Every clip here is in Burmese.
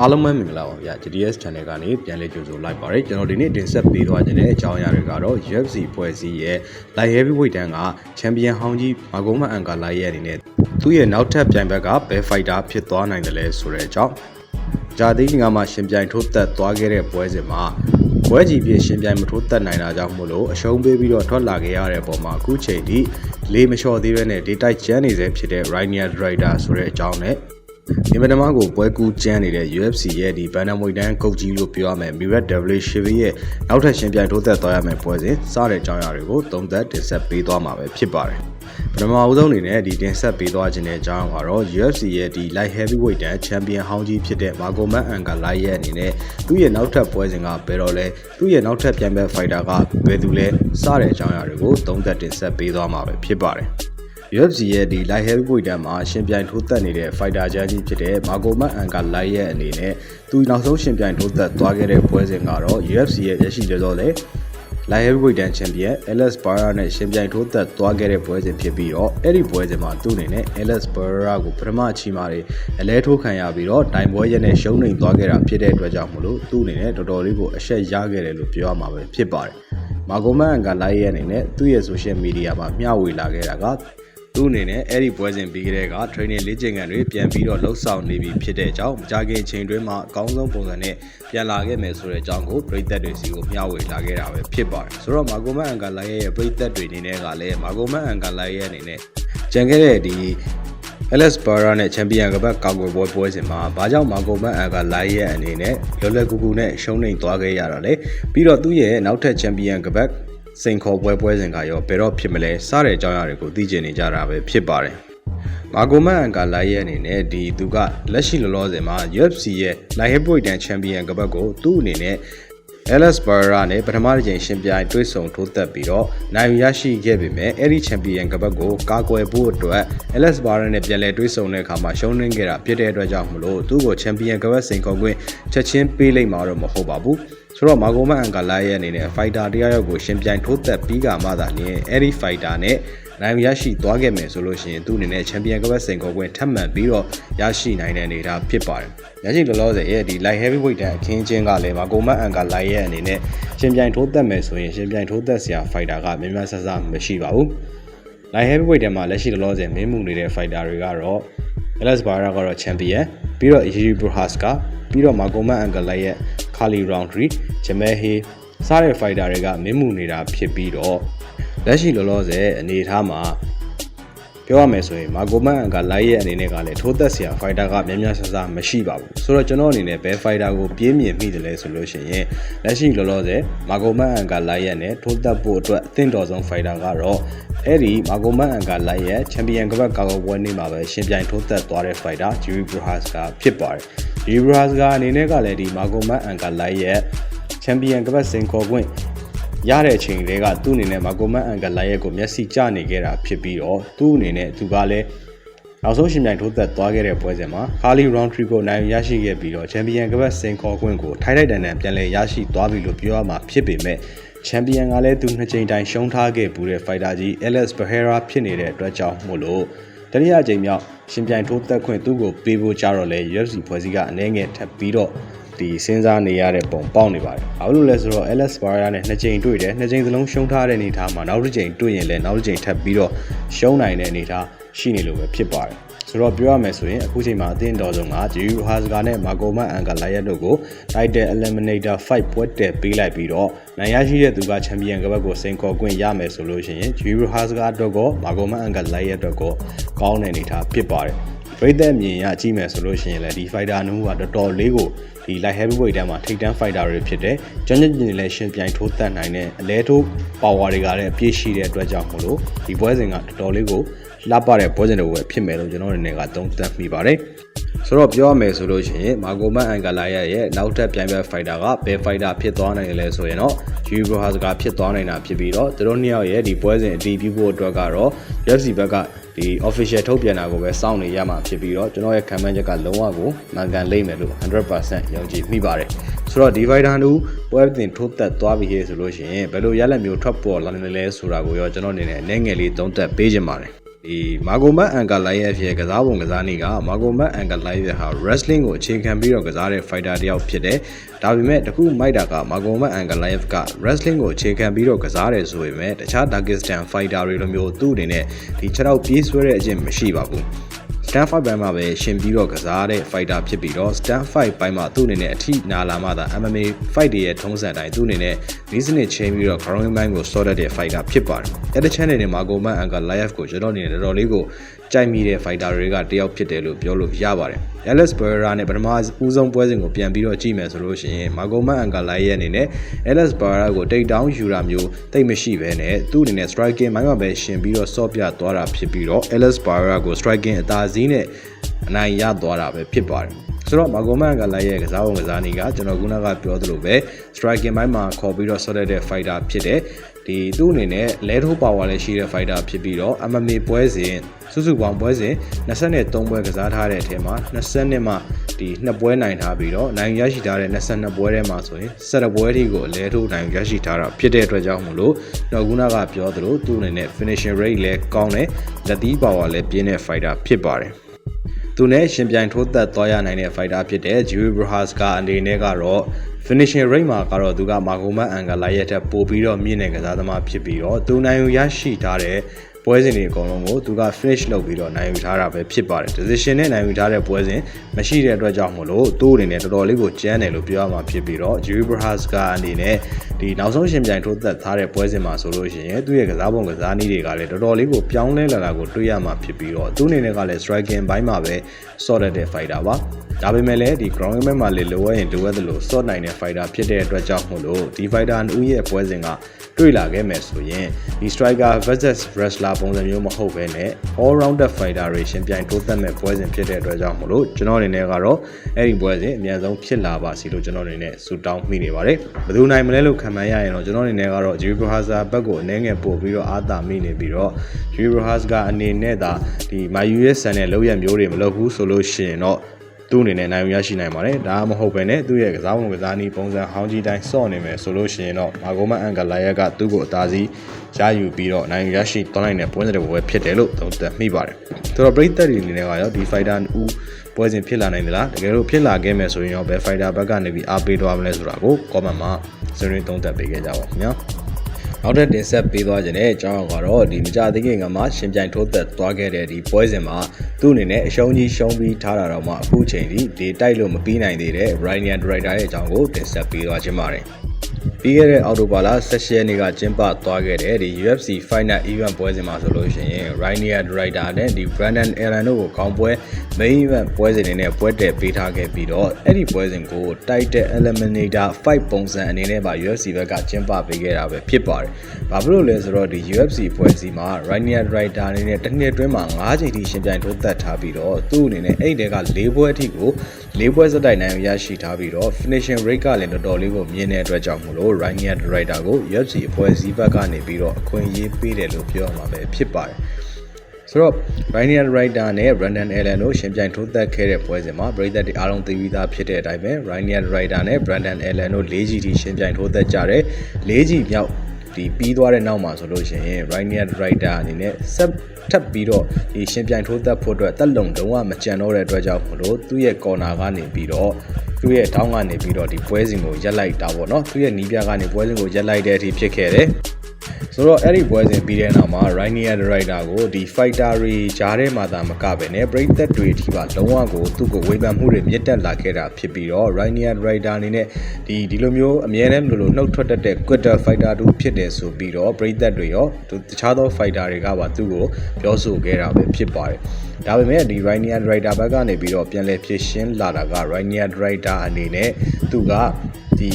အားလုံးပဲမင်္ဂလာပါဗျာ GDS Channel ကနေပြန်လည်ကြိုဆိုလိုက်ပါရစေကျွန်တော်ဒီနေ့တင်ဆက်ပေးသွားခြင်းတဲ့အကြောင်းအရာတွေကတော့ UFC ဖွဲ့စည်းရဲ့ Light Heavyweight တန်းကချန်ပီယံဟောင်းကြီးမာဂိုမန်အန်ကာလိုက်ရဲ့အနေနဲ့သူ့ရဲ့နောက်ထပ်ပြိုင်ဘက်ကဘယ်ဖိုက်တာဖြစ်သွားနိုင်တယ်လဲဆိုတဲ့အကြောင်းဂျာသီးကမှရှင်ပြိုင်ထိုးသက်သွားခဲ့တဲ့ပွဲစဉ်မှာပွဲကြီးပြည့်ရှင်ပြိုင်မထိုးသက်နိုင်တာကြောင့်မို့လို့အရှုံးပေးပြီးတော့ထွက်လာခဲ့ရတဲ့ပုံမှာအခုချိန်ထိလေးမလျှော့သေးဘဲနဲ့ဒေတိုက်ကျန်းနေစေဖြစ်တဲ့ Rainier Rider ဆိုတဲ့အကြောင်းနဲ့ ဒီမဒမကိုပွဲကူးကျန်းနေတဲ့ UFC ရဲ့ဒီဘန်နမွေတန်းကုတ်ကြီးလို့ပြောရမယ် Mirat W Shivi ရဲ့နောက်ထပ်ရှင်ပြိုင်ထိုးသက်သွားရမယ်ပွဲစဉ်စတဲ့အကြောင်းအရာတွေကိုသုံးသပ်တင်ဆက်ပေးသွားမှာပဲဖြစ်ပါတယ်ပထမအဦးဆုံးအနေနဲ့ဒီတင်ဆက်ပေးသွားခြင်းတဲ့အကြောင်းကတော့ UFC ရဲ့ဒီ Light Heavyweight တန်းချန်ပီယံဟောင်းကြီးဖြစ်တဲ့ Magomed Ankalaev ရဲ့အနေနဲ့သူ့ရဲ့နောက်ထပ်ပွဲစဉ်ကဘယ်တော့လဲသူ့ရဲ့နောက်ထပ်ပြိုင်ပွဲ fighter ကဘယ်သူလဲစတဲ့အကြောင်းအရာတွေကိုသုံးသပ်တင်ဆက်ပေးသွားမှာပဲဖြစ်ပါတယ် UFC ရဲ့ဒီ light heavyweight တန်းမှာရှင်ပြိုင်ထိုးသက်နေတဲ့ fighter ချမ်းကြီးဖြစ်တဲ့မာဂိုမတ်အန်ကာလိုက်ရဲ့အနေနဲ့သူနောက်ဆုံးရှင်ပြိုင်ထိုးသက်သွားခဲ့တဲ့ပွဲစဉ်ကတော့ UFC ရဲ့ရရှိကြောသောလေ light heavyweight တန်းချန်ပီယံ Alex Pereira နဲ့ရှင်ပြိုင်ထိုးသက်သွားခဲ့တဲ့ပွဲစဉ်ဖြစ်ပြီးတော့အဲ့ဒီပွဲစဉ်မှာသူ့အနေနဲ့ Alex Pereira ကိုပထမအချီမှာတွေအလဲထိုးခံရပြီးတော့တိုင်ပွဲရက်နဲ့ရှုံးနိမ့်သွားခဲ့တာဖြစ်တဲ့အတွက်ကြောင့်မလို့သူ့အနေနဲ့တော်တော်လေးကိုအရှက်ရခဲ့တယ်လို့ပြောရမှာပဲဖြစ်ပါတယ်မာဂိုမတ်အန်ကာလိုက်ရဲ့အနေနဲ့သူ့ရဲ့ social media မှာမျှဝေလာခဲ့တာက သူ့အနေနဲ့အဲ့ဒီပွဲစဉ်ပြီးကြတဲ့က training လေ့ကျင့်ခန်းတွေပြန်ပြီးတော့လှုပ်ဆောင်နေပြီဖြစ်တဲ့အကြောင်းမကြခင်ချိန်တွင်းမှာအကောင်းဆုံးပုံစံနဲ့ပြန်လာခဲ့မယ်ဆိုတဲ့အကြောင်းကိုပြည်သက်တွေစီကိုမျှဝေလာခဲ့တာပဲဖြစ်ပါတယ်ဆိုတော့မာဂိုမန်အန်ကာလိုက်ရဲ့ပြည်သက်တွေအနေနဲ့ကလည်းမာဂိုမန်အန်ကာလိုက်ရဲ့အနေနဲ့ကြံခဲ့တဲ့ဒီ Alex Pereira နဲ့ချန်ပီယံကပတ်ကာကွယ်ပွဲပွဲစဉ်မှာဘာကြောင့်မာဂိုမန်အန်ကလိုက်ရဲ့အနေနဲ့လွယ်လွယ်ကူကူနဲ့ရှုံးနိမ့်သွားခဲ့ရတာလေပြီးတော့သူ့ရဲ့နောက်ထပ်ချန်ပီယံကပတ် စိန်ခေါ်ပွဲပွဲစဉ်ကရောဘယ်တော့ဖြစ်မလဲစတဲ့အကြောင်းအရာတွေကိုသိချင်နေကြတာပဲဖြစ်ပါတယ်မာဂိုမန်အန်ကလိုက်ရဲ့အနေနဲ့ဒီသူကလက်ရှိလောလောဆယ်မှာ UFC ရဲ့ Light Heavyweight တန်းချန်ပီယံကပတ်ကိုသူ့အနေနဲ့ Alex Pereira နဲ့ပထမတစ်ချိန်ရှင်ပြိုင်တွေ့ဆုံထိုးသက်ပြီးတော့နိုင်ယူရရှိခဲ့ပေမဲ့အဲ့ဒီချန်ပီယံကပတ်ကိုကာကွယ်ဖို့အတွက် Alex Pereira နဲ့ပြန်လည်တွေ့ဆုံတဲ့အခါမှာရှုံးနိမ့်ခဲ့တာဖြစ်တဲ့အတွက်ကြောင့်မလို့သူ့ကိုချန်ပီယံကပတ်စိန်ခေါ်ခွင့်ချက်ချင်းပေးလိုက်မှာတော့မဟုတ်ပါဘူး ဆိုတော့မာဂိုမန်အန်ကာလာရဲ့အနေနဲ့ fighter တရားရောက်ကိုရှင်ပြိုင်ထိုးသက်ပြီးကမှသာလျှင်အဲ့ဒီ fighter နဲ့နိုင်ရရှိသွားခဲ့မယ်ဆိုလို့ရှိရင်သူ့အနေနဲ့ချန်ပီယံကပတ်စိန်ခေါ်ခွင့်ထပ်မံပြီးတော့ရရှိနိုင်တဲ့အနေအထားဖြစ်ပါတယ်။ရရှိလောလောဆယ်ရဲ့ဒီ light heavyweight တန်းအခင်းချင်းကလည်းမာဂိုမန်အန်ကာလာရဲ့အနေနဲ့ရှင်ပြိုင်ထိုးသက်မယ်ဆိုရင်ရှင်ပြိုင်ထိုးသက်စရာ fighter ကများများဆဆမရှိပါဘူး။ light heavyweight တန်းမှာလက်ရှိလောလောဆယ်မင်းမှုနေတဲ့ fighter တွေကတော့ Alex Pereira ကတော့ champion ပြီးတော့ Yuri Prohaska ပြီးတော့ Magomed Ankalaev ရဲ့ Kali Roundtree Jamal Hay စတဲ့ fighter တွေကမင်းမှုနေတာဖြစ်ပြီးတော့လက်ရှိလောလောဆယ်အနေအထားမှာ ပြောရမယ်ဆိုရင်မာဂိုမန်အန်ကလိုက်ရဲ့အနေနဲ့ကလည်းထိုးသက်စရာ fighter ကများများဆဆမရှိပါဘူးဆိုတော့ကျွန်တော်အနေနဲ့ဘယ် fighter ကိုပြင်းမြင်မိတယ်လဲဆိုလို့ရှိရင်လက်ရှိလောလောဆယ်မာဂိုမန်အန်ကလိုက်ရဲ့နဲ့ထိုးသက်ဖို့အတွက်အသင့်တော်ဆုံး fighter ကတော့အဲ့ဒီမာဂိုမန်အန်ကလိုက်ရဲ့ချန်ပီယံကပတ်ကာကွယ်ပွဲနေ့မှာပဲရှင်ပြိုင်ထိုးသက်သွားတဲ့ fighter Jiri Prohaska ဖြစ်ပါတယ် Jiri Prohaska အနေနဲ့ကလည်းဒီမာဂိုမန်အန်ကလိုက်ရဲ့ချန်ပီယံကပတ်စင်ခေါ်ခွင့် ရတဲ့အချိန်တွေကသူ့အနေနဲ့မာဂိုမန်အန်ကလာရဲ့ကိုမျက်စိကျနေခဲ့တာဖြစ်ပြီးတော့သူ့အနေနဲ့သူကလည်းနောက်ဆုံးရှင်ပြိုင်ထိုးသက်သွားခဲ့တဲ့ပွဲစဉ်မှာ Carly Roundtree ကိုနိုင်ရရှိခဲ့ပြီးတော့ချန်ပီယံကပတ်စင်ခေါ်ခွင့်ကိုထိုက်လိုက်တန်တန်ပြန်လည်ရရှိသွားပြီလို့ပြောရမှာဖြစ်ပေမဲ့ချန်ပီယံကလည်းသူနှစ်ချိန်တိုင်ရှုံးထားခဲ့ပူတဲ့ fighter ကြီး Alex Pereira ဖြစ်နေတဲ့အတွက်ကြောင့်မို့လို့တတိယအကြိမ်မြောက်ရှင်ပြိုင်ထိုးသက်ခွင့်သူ့ကိုပေးဖို့ကြတော့လဲ UFC ဖွဲ့စည်းကအနည်းငယ်ထပ်ပြီးတော့ ဒီစဉ်းစားနေရတဲ့ပုံပေါက်နေပါတယ်။ဘာလို့လဲဆိုတော့ Alex Pereira နဲ့နှစ်ကြိမ်တွေ့တယ်။နှစ်ကြိမ်စလုံးရှုံးထားတဲ့အနေအထားမှာနောက်တစ်ကြိမ်တွေ့ရင်လည်းနောက်တစ်ကြိမ်ထပ်ပြီးတော့ရှုံးနိုင်တဲ့အနေအထားရှိနေလို့ပဲဖြစ်ပါတယ်။ဆိုတော့ပြောရမယ်ဆိုရင်အခုချိန်မှာအသင်းတော်ဆုံးက Jiu Haska နဲ့ Magomed Ankalaev တို့ကို Title Eliminator Fight ပွဲတက်ပေးလိုက်ပြီးတော့နိုင်ရရှိတဲ့သူကချန်ပီယံကပတ်ကိုစိန်ခေါ်ခွင့်ရမယ်ဆိုလို့ရှိရင် Jiu Haska အတွက်ကော Magomed Ankalaev အတွက်ကောကောင်းတဲ့အနေအထားဖြစ်ပါတယ်။ ပြည်သက်မြင်ရကြည့်မယ်ဆိုလို့ရှိရင်လည်းဒီ fighter နှုတ်ကတော်တော်လေးကိုဒီ light heavyweight တန်းမှာထိပ်တန်း fighter တွေဖြစ်တယ်။ကျွမ်းကျင်ကျင်လည်းရှင်ပြိုင်ထိုးတက်နိုင်တဲ့အလဲထိုး power တွေကလည်းအပြည့်ရှိတဲ့အတွက်ကြောင့်မို့လို့ဒီပွဲစဉ်ကတော်တော်လေးကို လှပတဲ့ပွဲစဉ်တွေပဲဖြစ်မယ်လို့ကျွန်တော်အနေနဲ့ကသုံးသပ်မိပါတယ်။ဆိုတော့ပြောရမယ်ဆိုလို့ရှိရင်မာဂိုမန်အန်ကလာရရဲ့နောက်ထပ်ပြိုင်ပွဲ fighter ကဘယ် fighter ဖြစ်သွားနိုင်တယ်လဲဆိုရင်တော့ Yuri Prohaska ဖြစ်သွားနိုင်တာဖြစ်ပြီးတော့သူတို့နှစ်ယောက်ရဲ့ဒီပွဲစဉ်အတီးပြုဖို့အတွက်ကတော့ UFC ဘက်ကဒီ official ထုတ်ပြန်တာကိုပဲစောင့်နေရမှာဖြစ်ပြီးတော့ကျွန်တော်ရဲ့ခံမှန်းချက်ကလုံးဝကိုမှန်ကန်လိမ့်မယ်လို့100%ယုံကြည်မိပါတယ်ဆိုတော့ဒီ fighter တို့ပွဲတင်ထိုးသက်သွားပြီဆိုလို့ရှိရင်ဘယ်လိုရလက်မျိုးထွက်ပေါ်လာနေလဲဆိုတာကိုရောကျွန်တော်အနေနဲ့အနေငယ်လေးသုံးသပ်ပေးခြင်းပါတယ် ဒီမာဂိုမတ်အန်ကာလိုက်ရဲ့ဖြစ်ကစားပုံကစားနည်းကမာဂိုမတ်အန်ကာလိုက်ရဲ့ဟာ wrestling ကိုအခြေခံပြီးတော့ကစားတဲ့ fighter တစ်ယောက်ဖြစ်တယ်။ဒါပေမဲ့တခုမိုက်တာကမာဂိုမတ်အန်ကာလိုက်က wrestling ကိုအခြေခံပြီးတော့ကစားတယ်ဆိုပေမဲ့တခြား Dagestan fighter တွေလိုမျိုးသူ့အနေနဲ့ဒီ6တော့ပြေးဆွဲတဲ့အချင်းမရှိပါဘူး။ stand fight ဘိုင်းမှာပဲရှင်ပြီးတော့ကစားတဲ့ fighter ဖြစ်ပြီးတော့ stand fight ဘိုင်းမှာသူ့အနေနဲ့အထိနာလာမှသာ MMA fight တွေရဲ့ထုံးစံတိုင်းသူ့အနေနဲ့ဒီစနစ်ချင်းပြီးတော့ ground band ကိုစောတတ်တဲ့ fighter ဖြစ်ပါတယ်။အဲ့ဒီ channel နဲ့မှာကိုမန်အန်က live ကိုကျွန်တော်အနေနဲ့တော်တော်လေးကိုကြိုက်မိတဲ့ fighter တွေကတယောက်ဖြစ်တယ်လို့ပြောလို့ရပါတယ်။ Alex Pereira နဲ့ပထမဦးဆုံးပွဲစဉ်ကိုပြန်ပြီးတော့ကြည့်မယ်ဆိုလို့ရှိရင်မာဂိုမန်အန်ကလိုက်ရဲ့အနေနဲ့ Alex Pereira ကိုတိတ်တောင်းယူတာမျိုးတိတ်မရှိဘဲနဲ့သူ့အနေနဲ့ striking မိုင်းမှာပဲရှင်ပြီးတော့ဆော့ပြသွားတာဖြစ်ပြီးတော့ Alex Pereira ကို striking အသာစီးနဲ့အနိုင်ရသွားတာပဲဖြစ်ပါတယ်ဆိုတော့မာဂိုမန်ကလည်းရဲ့ကစားပုံကစားနည်းကကျွန်တော်ခုနကပြောသလိုပဲ striking ဘိုင်းမှာခေါ်ပြီးတော့ဆော့တဲ့တဲ့ fighter ဖြစ်တယ် ဒီသူ့အနေနဲ့ leg hold power လည်းရှိတဲ့ fighter ဖြစ်ပြီးတော့ MMA ပွဲစဉ်စုစုပေါင်းပွဲစဉ်23ပွဲကစားထားတဲ့အထက်မှာ20နှစ်မှဒီနှစ်ပွဲနိုင်ထားပြီးတော့နိုင်ရရှိထားတဲ့22ပွဲထဲမှာဆိုရင်17ပွဲထိကို leg hold နိုင်ရရှိထားတာဖြစ်တဲ့အတွက်ကြောင့်မို့လို့တော့ခုနကပြောသလိုသူ့အနေနဲ့ finishing rate လည်းကောင်းတယ်လက်သီး power လည်းပြင်းတဲ့ fighter ဖြစ်ပါတယ်သူနဲ့ရှင်ပြိုင်ထိုးသက်သွားရနိုင်တဲ့ fighter ဖြစ်တဲ့ Jiri Bruhas ကအနေနဲ့ကတော့ finishing rate မှာကတော့သူကမာဂိုမန်အန်ဂလာရဲ့ထက်ပိုပြီးတော့မြင့်တဲ့ကစားသမားဖြစ်ပြီးတော့သူနိုင်ယူရရှိထားတဲ့ ပွဲစဉ်တွေအကုန်လုံးကိုသူက finish လုပ်ပြီးတော့နိုင်ယူထားတာပဲဖြစ်ပါတယ် decision နဲ့နိုင်ယူထားတဲ့ပွဲစဉ်မရှိတဲ့အတွက်ကြောင့်မို့လို့သူ့အနေနဲ့တော်တော်လေးကိုကျန်းတယ်လို့ပြောရမှာဖြစ်ပြီးတော့ Jiri Bruhas ကအနေနဲ့ဒီနောက်ဆုံးရှင်ပြိုင်ထိုးသက်ထားတဲ့ပွဲစဉ်မှာဆိုလို့ရှိရင်သူ့ရဲ့ကစားပုံကစားနည်းတွေကလည်းတော်တော်လေးကိုပြောင်းလဲလာတာကိုတွေ့ရမှာဖြစ်ပြီးတော့သူ့အနေနဲ့ကလည်း striking ဘိုင်းမှာပဲ sort တဲ့ fighter ပါဒါပေမဲ့လည်းဒီ ground game မှာလေလိုအပ်ရင်လိုအပ်သလို sort နိုင်တဲ့ fighter ဖြစ်တဲ့အတွက်ကြောင့်မို့လို့ဒီ fighter ဦးရဲ့ပွဲစဉ်ကတွေ့လာခဲ့မယ်ဆိုရင်ဒီ striker versus wrestler ပုံစံမျိုးမဟုတ်ဘဲနဲ့ all rounder fighter တွေရှင်ပြိုင်တိုးသက်မဲ့ပွဲစဉ်ဖြစ်တဲ့အတွက်ကြောင့်မို့လို့ကျွန်တော်အနေနဲ့ကတော့အဲ့ဒီပွဲစဉ်အများဆုံးဖြစ်လာပါစီလို့ကျွန်တော်အနေနဲ့ဆုတောင်းမိနေပါတယ်ဘယ်သူနိုင်မလဲလို့ခံမှန်းရရင်တော့ကျွန်တော်အနေနဲ့ကတော့ Jiri Prohaza ဘက်ကိုအနေငယ်ပို့ပြီးတော့အားသာမိနေပြီးတော့ Jiri Prohaza ကအနေနဲ့ဒါဒီမာယူရဲ့ဆန်တဲ့လောက်ရမျိုးတွေမလုပ်ဘူးဆိုလို့ရှိရင်တော့သူ့အနေနဲ့နိုင်ရရှိနိုင်ပါတယ်ဒါမှမဟုတ်ပဲねသူ့ရဲ့ကစားပုံကစားနည်းပုံစံဟောင်းကြီးတိုင်းစော့နေမယ်ဆိုလို့ရှိရင်တော့မာဂိုမန်အန်ဂလာယက်ကသူ့ကိုအသာစီး ရယူပြီးတော့နိုင်ရရှိသွားနိုင်တဲ့ပွဲစဉ်တွေပဲဖြစ်တယ်လို့သုံးသပ်မိပါတယ်ဆိုတော့ပရိသတ်တွေအနေနဲ့ကရောဒီ fighter ဦးပွဲစဉ်ဖြစ်လာနိုင်သလားတကယ်လို့ဖြစ်လာခဲ့မယ်ဆိုရင်ရောဘယ် fighter ဘက်ကနေပြီးအားပေးသွားမလဲဆိုတာကို comment မှာဆွေးနွေးသုံးသပ်ပေးခဲ့ကြပါခင်ဗျာနောက်ထပ်တင်ဆက်ပေးသွားခြင်းတဲ့အကြောင်းကတော့ဒီမကြသေးခင်ကမှရှင်ပြိုင်ထိုးသက်သွားခဲ့တဲ့ဒီပွဲစဉ်မှာသူ့အနေနဲ့အရှုံးကြီးရှုံးပြီးထားတာတော့မှအခုချိန်ထိဒီတိုက်လို့မပြီးနိုင်သေးတဲ့ Ryan Director ရဲ့အကြောင်းကိုတင်ဆက်ပေးသွားခြင်းပါတယ် ပြီးခဲ့တဲ့အော်တိုဘာလ16ရက်နေ့ကကျင်းပသွားခဲ့တဲ့ဒီ UFC Final Event ပွဲစဉ်မှာဆိုလို့ရှိရင် Rainier Director နဲ့ဒီ Brandon Allen တို့ကိုခေါင်းပွဲ Main Event ပွဲစဉ်တွေနဲ့ပွဲတည်ပေးထားခဲ့ပြီးတော့အဲ့ဒီပွဲစဉ်ကို Title Eliminator Fight ပုံစံအနေနဲ့ပါ UFC ဘက်ကကျင်းပပေးခဲ့တာပဲဖြစ်ပါတယ်။ဘာဖြစ်လို့လဲဆိုတော့ဒီ UFC ပွဲစီမှာ Rainier Director အနေနဲ့တစ်နှစ်အတွင်းမှာ9ချိန်ထိရှင်ပြိုင်ထိုးသက်ထားပြီးတော့သူ့အနေနဲ့အဲ့ဒီတဲက၄ပွဲအထိကို၄ပွဲစတိုက်နိုင်ရရှိထားပြီးတော့ finishing rate ကလည်းတော်တော်လေးကိုမြင်တဲ့အတွက်ကြောင့်မို့လို့ Rainier Director ကို UFC အဖွဲ့အစည်းဘက်ကနေပြီးတော့အခွင့်အရေးပေးတယ်လို့ပြောရမှာပဲဖြစ်ပါတယ်။ဆိုတော့ Ryan Rider နဲ့ Brandon Allen တို့ရှင်ပြိုင်ထိုးသက်ခဲ့တဲ့ပွဲစဉ်မှာပရိသတ်တွေအားလုံးသိပြီးသားဖြစ်တဲ့အတိုင်းပဲ Ryan Rider နဲ့ Brandon Allen တို့၄ G ထိရှင်ပြိုင်ထိုးသက်ကြတယ်၄ G မြောက် ဒီပြီးသွားတဲ့နောက်မှာဆိုလို့ရှိရင် Ryan Rider အနေနဲ့ဆက်ထပ်ပြီးတော့ဒီရှင်ပြိုင်ထိုးသက်ဖို့အတွက်တက်လုံလုံးဝမကြံတော့တဲ့အတွက်ကြောင့်မလို့သူ့ရဲ့ corner ကနေပြီးတော့သူ့ရဲ့ထောင်းကနေပြီးတော့ဒီပွဲစဉ်ကိုရက်လိုက်တာပေါ့နော်သူ့ရဲ့နီးပြကနေပွဲစဉ်ကိုရက်လိုက်တဲ့အထိဖြစ်ခဲ့တယ် ဆိုတော့အဲ့ဒီပွဲစဉ်ပြီးတဲ့နောက်မှာ Rainier Rider ကိုဒီ fighter တွေကြားထဲမှာသာမကပဲねပြိသက်တွေအထိပါလုံးဝကိုသူ့ကိုဝေဖန်မှုတွေမြင့်တက်လာခဲ့တာဖြစ်ပြီးတော့ Rainier Rider အနေနဲ့ဒီဒီလိုမျိုးအမြဲတမ်းလိုလိုနှုတ်ထွက်တတ်တဲ့ quitter fighter တူဖြစ်တယ်ဆိုပြီးတော့ပြိသက်တွေရောသူတခြားသော fighter တွေကပါသူ့ကိုပြောဆိုခဲ့တာပဲဖြစ်ပါတယ်ဒါပေမဲ့ဒီ Rainier Rider ဘက်ကနေပြီးတော့ပြန်လည်ဖြစ်ရှင်းလာတာက Rainier Rider အနေနဲ့သူကဒီ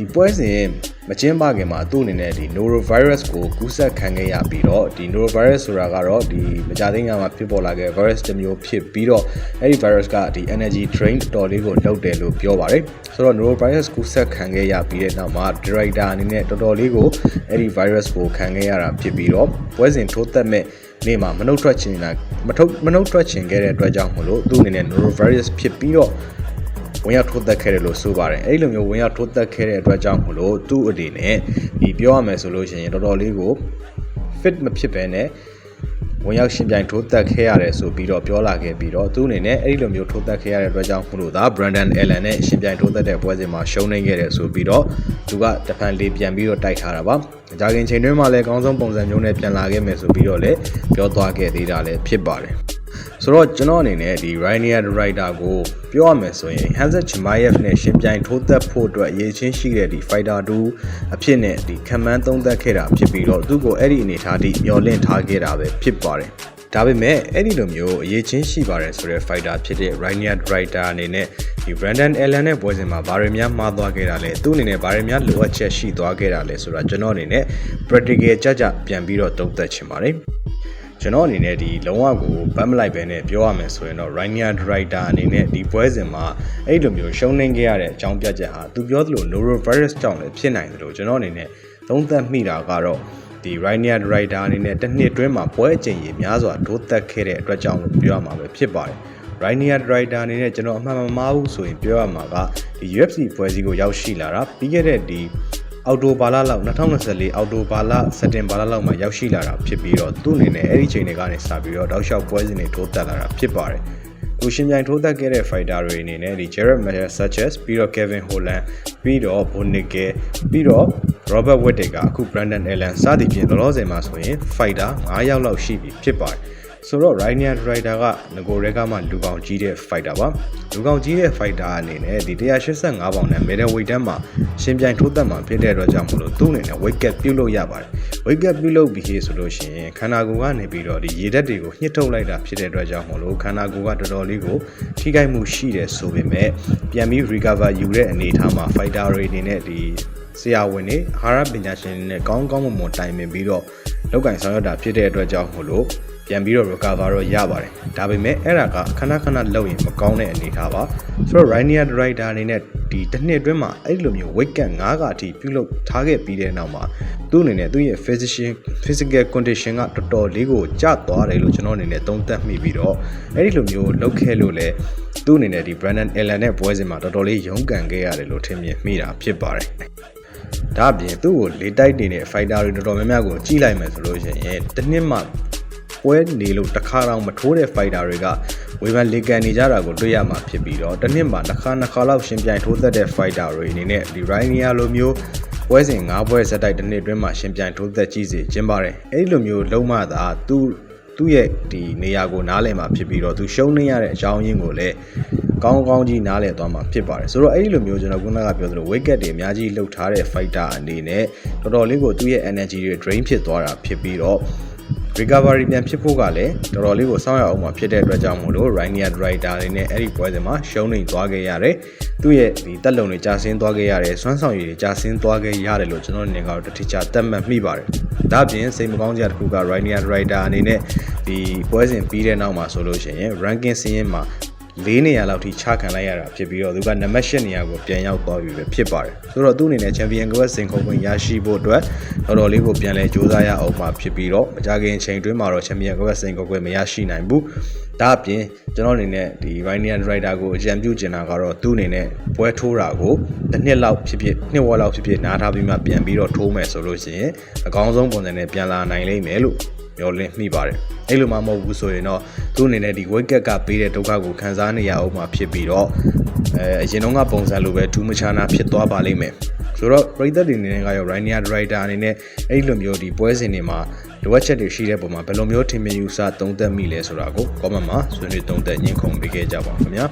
ဒီပွဲစဉ်မကျင်းပခင်မှာသူ့အနေနဲ့ဒီ norovirus ကိုကူးစက်ခံခဲ့ရပြီးတော့ဒီ norovirus ဆိုတာကတော့ဒီမကြသေးခင်မှာဖြစ်ပေါ်လာခဲ့ virus တစ်မျိုးဖြစ်ပြီးတော့အဲ့ဒီ virus ကဒီ energy drain တော်လေးကိုလုပ်တယ်လို့ပြောပါတယ်ဆိုတော့ norovirus ကူးစက်ခံခဲ့ရပြီးတဲ့နောက်မှာ director အနေနဲ့တော်တော်လေးကိုအဲ့ဒီ virus ကိုခံခဲ့ရတာဖြစ်ပြီးတော့ပွဲစဉ်ထိုးသက်မဲ့နေ့မှာမနှုတ်ထွက်ချင်တာမထုတ်မနှုတ်ထွက်ချင်ခဲ့တဲ့အတွက်ကြောင့်မလို့သူ့အနေနဲ့ norovirus ဖြစ်ပြီးတော့ ဝင်ရောက်ထိုးသက်ခဲ့တယ်လို့ဆိုပါတယ်အဲ့လိုမျိုးဝင်ရောက်ထိုးသက်ခဲ့တဲ့အတွက်ကြောင့်မလို့သူ့အနေနဲ့ဒီပြောရမယ်ဆိုလို့ရှိရင်တော်တော်လေးကို fit မဖြစ်ဘဲနဲ့ဝင်ရောက်ရှင်ပြိုင်ထိုးသက်ခဲ့ရတယ်ဆိုပြီးတော့ပြောလာခဲ့ပြီးတော့သူအနေနဲ့အဲ့ဒီလိုမျိုးထိုးသက်ခဲ့ရတဲ့အတွက်ကြောင့်မလို့သာ Brandon Allen နဲ့ရှင်ပြိုင်ထိုးသက်တဲ့ပွဲစဉ်မှာရှုံးနေခဲ့တယ်ဆိုပြီးတော့သူကတဖန်လေးပြန်ပြီးတော့တိုက်ထားတာပါ။ကြာခင်ချိန်တွင်းမှာလည်းအကောင်းဆုံးပုံစံမျိုးနဲ့ပြန်လာခဲ့မယ်ဆိုပြီးတော့လည်းပြောသွားခဲ့သေးတာလည်းဖြစ်ပါတယ်။ ဆိုတော့ကျွန်တော်အနေနဲ့ဒီ Rainier Rider ကိုပြောရမယ်ဆိုရင် Hansa Chimaev နဲ့ရှင်ပြိုင်ထိုးသက်ဖို့အတွက်အရေးချင်းရှိတဲ့ဒီ Fighter 2အဖြစ်နဲ့ဒီခံမှန်းသုံးသက်ခဲ့တာဖြစ်ပြီးတော့သူ့ကိုအဲ့ဒီအနေထားထိမျောလင့်ထားခဲ့တာပဲဖြစ်ပါတယ်။ဒါပေမဲ့အဲ့ဒီလိုမျိုးအရေးချင်းရှိပါတယ်ဆိုတဲ့ fighter ဖြစ်တဲ့ Rainier Rider အနေနဲ့ဒီ Brandon Allen နဲ့ပွဲစဉ်မှာဘာတွေများမှားသွားခဲ့တာလဲသူ့အနေနဲ့ဘာတွေများလိုအပ်ချက်ရှိသွားခဲ့တာလဲဆိုတာကျွန်တော်အနေနဲ့ practical ကြကြပြန်ပြီးတော့သုံးသပ်ချင်ပါတယ်။ ကျွန်တော်အနေနဲ့ဒီလုံးဝကိုဗတ်မလိုက်ပဲနဲ့ပြောရမယ်ဆိုရင်တော့ Rainier Driver အနေနဲ့ဒီပွဲစဉ်မှာအဲ့လိုမျိုးရှုံးနေခဲ့ရတဲ့အကြောင်းပြချက်ဟာသူပြောသလို norovirus ကြောင့်လည်းဖြစ်နိုင်တယ်လို့ကျွန်တော်အနေနဲ့သုံးသပ်မိတာကတော့ဒီ Rainier Driver အနေနဲ့တစ်နှစ်တွင်းမှာပွဲအကျင့်ကြီးများစွာဒိုးသက်ခဲ့တဲ့အတွက်ကြောင့်လို့ပြောရမှာပဲဖြစ်ပါတယ်။ Rainier Driver အနေနဲ့ကျွန်တော်အမှန်မမှားဘူးဆိုရင်ပြောရမှာကဒီ UFC ပွဲစည်းကိုရောက်ရှိလာတာပြီးခဲ့တဲ့ဒီ အော်တိုဘာလလောက်2024အော်တိုဘာလစက်တင်ဘာလလောက်မှာရောက်ရှိလာတာဖြစ်ပြီးတော့သူ့အနေနဲ့အဲ့ဒီချိန်တွေကနေစပြီးတော့တောက်လျှောက်ပွဲစဉ်တွေထိုးတက်လာတာဖြစ်ပါတယ်။သူရှင်ပြိုင်ထိုးတက်ခဲ့တဲ့ fighter တွေအနေနဲ့ဒီ Jared Mayer Sanchez ပြီးတော့ Kevin Holland ပြီးတော့ Bonnick ပြီးတော့ Robert Whittaker အခု Brandon Allen စသည်ဖြင့်လောလောဆယ်မှာဆိုရင် fighter 9ယောက်လောက်ရှိပြီဖြစ်ပါတယ်။ ဆိုတော့ Rainier Rider ကငကိုရဲကမှလူကောင်ကြီးတဲ့ fighter ပါလူကောင်ကြီးတဲ့ fighter အနေနဲ့ဒီ185ပေါင်နဲ့ middle weight တန်းမှာရှင်ပြိုင်ထိုးသက်မှာဖြစ်တဲ့အတွက်ကြောင့်မလို့သူ့အနေနဲ့ weight cap ပြုတ်လို့ရပါတယ် weight cap ပြုတ်လို့ပြီးဆိုလို့ရှိရင်ခန္ဓာကိုယ်ကနေပြီးတော့ဒီရေဓာတ်တွေကိုညှစ်ထုတ်လိုက်တာဖြစ်တဲ့အတွက်ကြောင့်မလို့ခန္ဓာကိုယ်ကတော်တော်လေးကိုထိခိုက်မှုရှိတယ်ဆိုပေမဲ့ပြန်ပြီး recover ယူတဲ့အနေအထားမှာ fighter တွေအနေနဲ့ဒီဆရာဝန်တွေအာဟာရပညာရှင်တွေနဲ့ကောင်းကောင်းမွန်မွန်တိုင်ပင်ပြီးတော့လောက်ကင်ဆောင်ရွက်တာဖြစ်တဲ့အတွက်ကြောင့်မို့လို့ ပြန်ပြီးတော့ recover တော့ရပါတယ်ဒါပေမဲ့အဲ့ဒါကခဏခဏလောက်ရင်မကောင်းတဲ့အနေအထားပါဆိုတော့ Rainier Rider အနေနဲ့ဒီတစ်နှစ်အတွင်းမှာအဲ့လိုမျိုး weight cut 9ကအထိပြုလုပ်ထားခဲ့ပြီးတဲ့နောက်မှာသူ့အနေနဲ့သူ့ရဲ့ physical physical condition ကတော်တော်လေးကိုကျသွားတယ်လို့ကျွန်တော်အနေနဲ့သုံးသပ်မိပြီးတော့အဲ့ဒီလိုမျိုးလုပ်ခဲ့လို့လဲသူ့အနေနဲ့ဒီ Brandon Allen နဲ့ပွဲစဉ်မှာတော်တော်လေးရုန်းကန်ခဲ့ရတယ်လို့ထင်မြင်မိတာဖြစ်ပါတယ်ဒါအပြင်သူ့ကိုလေးတိုက်နေတဲ့ fighter တွေတော်တော်များများကိုကြည့်လိုက်မယ်ဆိုလို့ရှိရင်တစ်နှစ်မှ ပွဲနေလို့တစ်ခါတော့မထိုးတဲ့ fighter တွေကဝေဖန်လေကန်နေကြတာကိုတွေ့ရမှာဖြစ်ပြီးတော့တစ်နှစ်မှာတစ်ခါနှစ်ခါလောက်ရှင်ပြိုင်ထိုးသက်တဲ့ fighter တွေအနေနဲ့ဒီ Rainier လိုမျိုးပွဲစဉ်၅ပွဲဆက်တိုက်တစ်နှစ်အတွင်းမှာရှင်ပြိုင်ထိုးသက်ကြည့်စေခြင်းပါတယ်အဲ့ဒီလိုမျိုးလုံးမသာသူသူ့ရဲ့ဒီနေရာကိုနားလည်မှာဖြစ်ပြီးတော့သူရှုံးနေရတဲ့အကြောင်းရင်းကိုလည်းကောင်းကောင်းကြီးနားလည်သွားမှာဖြစ်ပါတယ်ဆိုတော့အဲ့ဒီလိုမျိုးကျွန်တော်ခုနကပြောသလို wicket တွေအများကြီးလှုပ်ထားတဲ့ fighter အနေနဲ့တော်တော်လေးကိုသူ့ရဲ့ energy တွေ drain ဖြစ်သွားတာဖြစ်ပြီးတော့ recovery ပြန်ဖြစ်ဖို့ကလည်းတော်တော်လေးကိုစောင့်ရအောင်မှာဖြစ်တဲ့အတွက်ကြောင့်မို့လို့ Rainier Rider တွေနဲ့အဲ့ဒီပွဲစဉ်မှာရှုံးနေသွားခဲ့ရတယ်။သူ့ရဲ့ဒီတက်လုံတွေကြာဆင်းသွားခဲ့ရတယ်၊စွမ်းဆောင်ရည်တွေကြာဆင်းသွားခဲ့ရတယ်လို့ကျွန်တော်နေကတော့တတိချသတ်မှတ်မိပါတယ်။ဒါ့အပြင်စိတ်မကောင်းစရာတစ်ခုက Rainier Rider အနေနဲ့ဒီပွဲစဉ်ပြီးတဲ့နောက်မှာဆိုလို့ရှိရင် ranking စင်းရင်မှာ ၄နေရာလောက်ထိချခံလိုက်ရတာဖြစ်ပြီးတော့သူကနံပါတ်၈နေရာကိုပြန်ရောက်သွားပြီပဲဖြစ်ပါတယ်ဆိုတော့သူ့အနေနဲ့ချန်ပီယံကပ်စင်ခုံခွင့်ရရှိဖို့အတွက်တော်တော်လေးကိုပြန်လဲစူးစမ်းရအောင်မှဖြစ်ပြီးတော့မကြခင်ချိန်တွင်းမှာတော့ချန်ပီယံကပ်စင်ခုံခွင့်မရရှိနိုင်ဘူးဒါအပြင်ကျွန်တော်အနေနဲ့ဒီ Rainier Rider ကိုအကြံပြုချင်တာကတော့သူ့အနေနဲ့ပွဲထိုးတာကိုတစ်နှစ်လောက်ဖြစ်ဖြစ်နှစ်ဝက်လောက်ဖြစ်ဖြစ်နားထားပြီးမှပြန်ပြီးတော့ထိုးမယ်ဆိုလို့ရှိရင်အကောင်းဆုံးပုံစံနဲ့ပြန်လာနိုင်လိမ့်မယ်လို့ မျှော်လင့်မိပါတယ်အဲ့လိုမှမဟုတ်ဘူးဆိုရင်တော့သူ့အနေနဲ့ဒီ weight cut ကပေးတဲ့ဒုက္ခကိုခံစားနေရအောင်မှဖြစ်ပြီးတော့အဲအရင်တော့ကပုံစံလိုပဲဒူးမချာနာဖြစ်သွားပါလိမ့်မယ်ဆိုတော့ပရိသတ်တွေအနေနဲ့ကရော Rainier Rider အနေနဲ့အဲ့လိုမျိုးဒီပွဲစဉ်တွေမှာလိုအပ်ချက်တွေရှိတဲ့ပုံမှာဘယ်လိုမျိုးထင်မြင်ယူဆသုံးသပ်မိလဲဆိုတာကို comment မှာဆွေးနွေးသုံးသပ်ညှင်းခုန်ပေးခဲ့ကြပါခင်ဗျာ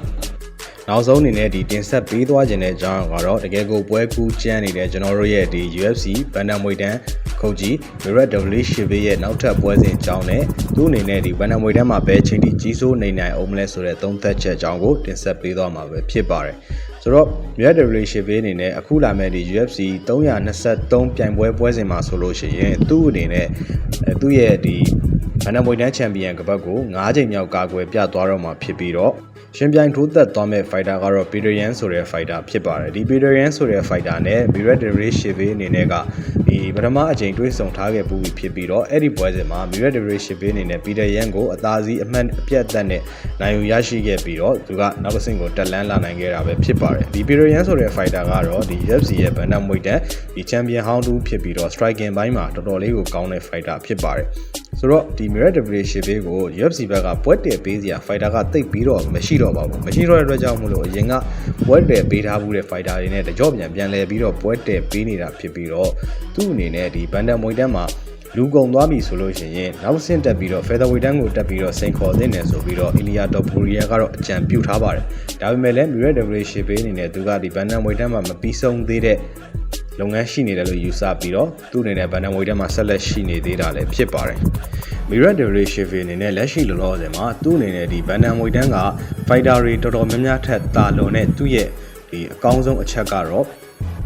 နောက်ဆုံးအနေနဲ့ဒီတင်ဆက်ပေးသွားခြင်းတဲ့အကြောင်းကတော့တကယ်ကိုပွဲကူးကျန်းနေတဲ့ကျွန်တော်တို့ရဲ့ဒီ UFC ဘန်ဒမ်မွေတန် ခုတ်ကြီး Mirat W ရှေဘေးရဲ့နောက်ထပ်ပွဲစဉ်အကြောင်းနဲ့သူ့အနေနဲ့ဒီဘန်ဒမ်မွေတန်မှာဘယ်ချိန်ထိကြီးစိုးနေနိုင်အောင်မလဲဆိုတဲ့သုံးသပ်ချက်အကြောင်းကိုတင်ဆက်ပေးသွားမှာပဲဖြစ်ပါတယ်ဆိုတော့ Mirat W ရှေဘေးအနေနဲ့အခုလာမဲ့ဒီ UFC 323ပြိုင်ပွဲပွဲစဉ်မှာဆိုလို့ရှိရင်သူ့အနေနဲ့သူ့ရဲ့ဒီဘန်ဒမ်မွေတန်ချန်ပီယံကပတ်ကို9ချိန်မြောက်ကာကွယ်ပြသွားတော့မှာဖြစ်ပြီးတော့ ရှင်ပြိုင်ထိုးသက်သွားမဲ့ fighter ကတော့ Peter Yan ဆိုတဲ့ fighter ဖြစ်ပါတယ်ဒီ Peter Yan ဆိုတဲ့ fighter နဲ့ Mirat Dere Sheve အနေနဲ့ကဒီပထမအချိန်တွေးဆုံထားခဲ့ပူပြီးဖြစ်ပြီးတော့အဲ့ဒီပွဲစဉ်မှာ Mirror Division ပေးအနေနဲ့ပီတာယန်ကိုအသာစီးအမှန်အပြတ်အသတ်နဲ့နိုင်ယူရရှိခဲ့ပြီးတော့သူကနောက်တစ်ဆင့်ကိုတက်လန်းလာနိုင်ခဲ့တာပဲဖြစ်ပါတယ်ဒီပီတာယန်ဆိုတဲ့ fighter ကတော့ဒီ UFC ရဲ့ဘန်ဒမ်မွေတန်ဒီ champion ဟောင်းတူဖြစ်ပြီးတော့ striking ဘိုင်းမှာတော်တော်လေးကိုကောင်းတဲ့ fighter ဖြစ်ပါတယ် ဆိုတော့ဒီ Mirror Division ပေးကို UFC ဘက်ကပွဲတယ်ပေးစရာ fighter ကတိတ်ပြီးတော့မရှိတော့ပါဘူးမရှိတော့တဲ့အတွက်ကြောင့်မလို့အရင်ကပွဲတယ်ပေးထားမှုတဲ့ fighter တွေနဲ့တကြော့ပြန်ပြန်လဲပြီးတော့ပွဲတယ်ပေးနေတာဖြစ်ပြီးတော့သူ့အနေနဲ့ဒီဘန်ဒမ်မွေတန်မှာလူကုံသွားပြီဆိုလို့ရှိရင်နောက်ဆင့်တက်ပြီးတော့ featherweight တန်းကိုတက်ပြီးတော့စိန်ခေါ်သင့်တယ်ဆိုပြီးတော့ Ilya Topuria ကတော့အကြံပြုထားပါတယ်။ဒါပေမဲ့လည်း Mirror Division ပေးအနေနဲ့သူကဒီ Bandam Weight တန်းမှာမပြီးဆုံးသေးတဲ့ လုပ်ငန်းရှိနေတယ်လို့ယူဆပြီးတော့သူ့အနေနဲ့ Bandam Weight တန်းမှာဆက်လက်ရှိနေသေးတာလည်းဖြစ်ပါတယ်။ Mirror Division အနေနဲ့လက်ရှိလောလောဆယ်မှာသူ့အနေနဲ့ဒီ Bandam Weight တန်းက fighter တွေတော်တော်များများထက်တာလွန်တဲ့သူ့ရဲ့ဒီအကောင်းဆုံးအချက်ကတော့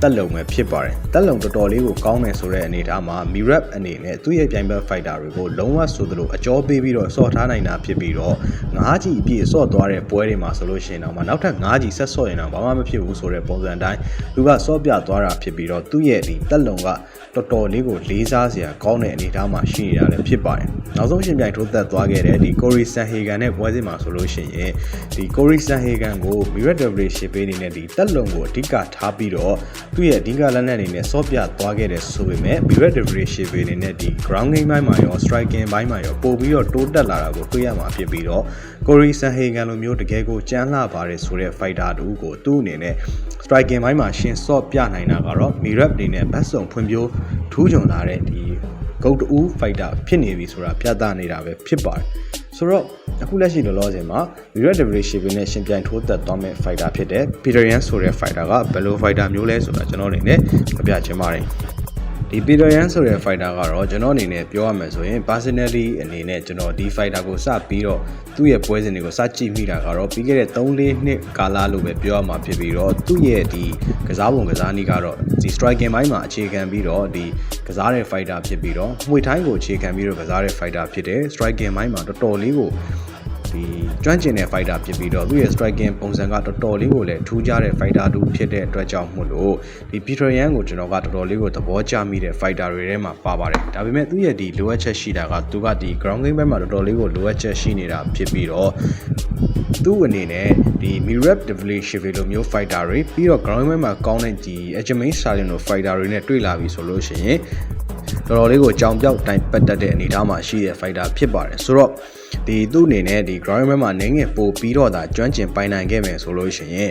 တက်လုံပဲဖြစ်ပါတယ်တက်လုံတော်တော်လေးကိုကောင်းတယ်ဆိုတဲ့အနေအထားမှာ Mirap အနေနဲ့သူ့ရဲ့ပြိုင်ဘက် fighter တွေကိုလုံးဝဆိုသလိုအကြောပေးပြီးတော့စော့ထားနိုင်တာဖြစ်ပြီးတော့ငါးကြီးအပြည့်စော့သွားတဲ့ပွဲတွေမှာဆိုလို့ရှိရင်တော့မှနောက်ထပ်ငါးကြီးဆက်စော့ရင်တော့ဘာမှမဖြစ်ဘူးဆိုတဲ့ပုံစံတိုင်းသူကစော့ပြသွားတာဖြစ်ပြီးတော့သူ့ရဲ့ဒီတက်လုံကတော်တော်လေးကိုလေးစားစရာကောင်းတဲ့အနေအထားမှာရှိနေရတယ်ဖြစ်ပါတယ်နောက်ဆုံးရှင်ပြိုင်ထိုးသက်သွားခဲ့တဲ့ဒီ Corey Sanhagan နဲ့ပွဲစဉ်မှာဆိုလို့ရှိရင်ဒီ Corey Sanhagan ကို Mirror Devil ရှစ်ပေးနေနဲ့ဒီတက်လုံကိုအဓိကထားပြီးတော့သူ့ရဲ့အဓိကလက်နက်အနေနဲ့စော့ပြသွားခဲ့တဲ့ဆိုပေမဲ့ Mirror Devil ရှစ်ပေးနေနဲ့ဒီ ground game ဘိုင်းမှာရော striking ဘိုင်းမှာရောပို့ပြီးတော့တိုးတက်လာတာကိုတွေ့ရမှာဖြစ်ပြီးတော့ Corey Sanhagan လိုမျိုးတကယ်ကိုကြမ်းလှပါတယ်ဆိုတဲ့ fighter တူကိုသူ့အနေနဲ့ striking ဘိုင်းမှာရှင်စော့ပြနိုင်တာကတော့ Mirror အနေနဲ့ဘတ်စုံဖွံ့ဖြိုးထူးချွန်လာတဲ့ဒီဂုတ်တူဖိုက်တာဖြစ်နေပြီဆိုတာပြသနေတာပဲဖြစ်ပါတယ် ဆိုတော့အခုလက်ရှိလောလောဆယ်မှာ Virat Division နဲ့ရှင်ပြိုင်ထိုးသက်သွားမဲ့ fighter ဖြစ်တဲ့ Peter Yan ဆိုတဲ့ fighter ကဘယ်လို fighter မျိုးလဲဆိုတာကျွန်တော်အနေနဲ့ပြပြချင်ပါတယ် ဒီ Peter Yan ဆိုတဲ့ fighter ကတော့ကျွန်တော်အနေနဲ့ပြောရမယ်ဆိုရင် personally အနေနဲ့ကျွန်တော်ဒီ fighter ကိုစပြီးတော့သူ့ရဲ့ပွဲစဉ်တွေကိုစကြည့်မိတာကတော့ပြီးခဲ့တဲ့3-4နှစ်ကာလလို့ပဲပြောရမှာဖြစ်ပြီးတော့သူ့ရဲ့ဒီကစားပုံကစားနည်းကတော့ဒီ striking ဘိုင်းမှာအခြေခံပြီးတော့ဒီကစားတဲ့ fighter ဖြစ်ပြီးတော့မှွေထိုင်းကိုအခြေခံပြီးတော့ကစားတဲ့ fighter ဖြစ်တယ် striking ဘိုင်းမှာတော်တော်လေးကို ဒီကျွမ်းကျင်တဲ့ fighter ဖြစ်ပြီးတော့သူ့ရဲ့ striking ပုံစံကတော်တော်လေးကိုလည်းထူးခြားတဲ့ fighter တူဖြစ်တဲ့အတွက်ကြောင့်မို့လို့ဒီ Peter Yan ကိုကျွန်တော်ကတော်တော်လေးကိုသဘောကျမိတဲ့ fighter တွေထဲမှာပါပါတယ်ဒါပေမဲ့သူ့ရဲ့ဒီလိုအပ်ချက်ရှိတာကသူကဒီ ground game ဘက်မှာတော်တော်လေးကိုလိုအပ်ချက်ရှိနေတာဖြစ်ပြီးတော့သူ့အနေနဲ့ဒီ Mirab Devilish လိုမျိုး fighter တွေပြီးတော့ ground game မှာကောင်းတဲ့ဒီ Ajamin Stallion လို fighter တွေနဲ့တွေ့လာပြီဆိုလို့ရှိရင် တော်တော်လေးကိုကြောင်ပြောက်တိုင်ပတ်တတ်တဲ့အနေအထားမှာရှိတဲ့ fighter ဖြစ်ပါတယ်ဆိုတော့ဒီသူ့အနေနဲ့ဒီ ground game မှာနင်းငယ်ပို့ပြီးတော့ဒါကျွမ်းကျင်ပိုင်နိုင်ခဲ့မယ်ဆိုလို့ရှိရင်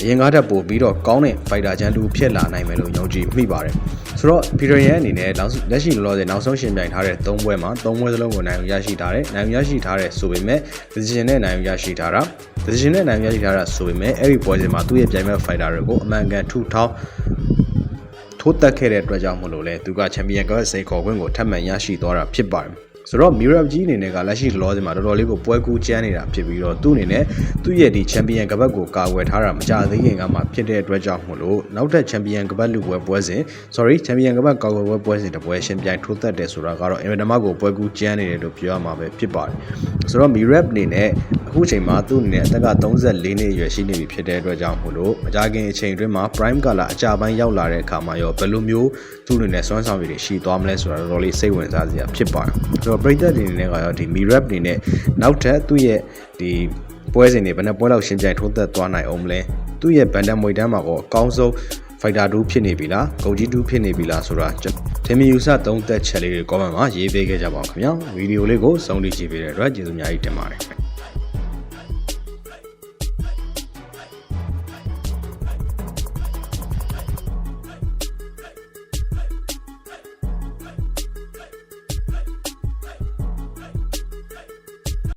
အရင်ကားတက်ပို့ပြီးတော့ကောင်းတဲ့ fighter ချန်တူဖြစ်လာနိုင်မယ်လို့ယုံကြည်မိပါတယ်ဆိုတော့ Peter Yan အနေနဲ့လက်ရှိလောလောဆယ်နောက်ဆုံးရှင်ပြိုင်ထားတဲ့၃ပွဲမှာ၃ပွဲစလုံးကိုနိုင်ရရှိထားတယ်နိုင်ရရှိထားတဲ့ဆိုပေမဲ့ decision နဲ့နိုင်ရရှိထားတာ decision နဲ့နိုင်ရရှိထားတာဆိုပေမဲ့အဲ့ဒီပွဲစဉ်မှာသူ့ရဲ့ပြိုင်ဘက် fighter တွေကိုအမှန်ကန်ထူထောင်း ထိုးတက်ခဲ့တဲ့အတွက်ကြောင့်မလို့လဲသူကချန်ပီယံကပ်စိန်ခေါ်ခွင့်ကိုထပ်မံရရှိသွားတာဖြစ်ပါတယ် ဆိုတော့ Mirab ကြီးအနေနဲ့ကလက်ရှိလောဆယ်မှာတော်တော်လေးကိုပွဲကူးကျန်းနေတာဖြစ်ပြီးတော့သူ့အနေနဲ့သူ့ရဲ့ဒီချန်ပီယံကပတ်ကိုကာကွယ်ထားတာမကြသေးခင်ကမှဖြစ်တဲ့အတွက်ကြောင့်မို့လို့နောက်ထပ်ချန်ပီယံကပတ်လူပွဲပွဲစဉ် sorry ချန်ပီယံကပတ်ကာကွယ်ပွဲပွဲစဉ်တပွဲရှင်ပြိုင်ထိုးသက်တယ်ဆိုတာကတော့အင်မတန်မှကိုပွဲကူးကျန်းနေတယ်လို့ပြောရမှာပဲဖြစ်ပါတယ်ဆိုတော့ Mirab အနေနဲ့အခုချိန်မှာသူ့အနေနဲ့အသက်က34နှစ်အရွယ်ရှိနေပြီဖြစ်တဲ့အတွက်ကြောင့်မို့လို့မကြခင်အချိန်အတွင်းမှာ prime color အကြပိုင်းရောက်လာတဲ့အခါမှာရောဘယ်လိုမျိုးသူ့အနေနဲ့စွမ်းဆောင်ရည်တွေရှိသွားမလဲဆိုတာတော့တော်တော်လေးစိတ်ဝင်စားစရာဖြစ်ပါတယ်ဆိုတော့ပရိသတ်တွေအနေနဲ့ကတော့ဒီ Mirab အနေနဲ့နောက်ထပ်သူ့ရဲ့ဒီပွဲစဉ်တွေဘယ်နှပွဲလောက်ရှင်းပြိုင်ထိုးသက်သွားနိုင်အောင်မလဲသူ့ရဲ့ဗန်ဒမ်မွေတန်းမှာကောအကောင်းဆုံး fighter 2ဖြစ်နေပြီလားဂုတ်ကြီး2ဖြစ်နေပြီလားဆိုတာထင်မြင်ယူဆသုံးသက်ချက်လေးတွေ comment မှာရေးပေးခဲ့ကြပါဦးခင်ဗျာဗီဒီယိုလေးကိုစုံလည်ကြည့်ပေးတဲ့အတွက်ကျေးဇူးအများကြီးတင်ပါတယ်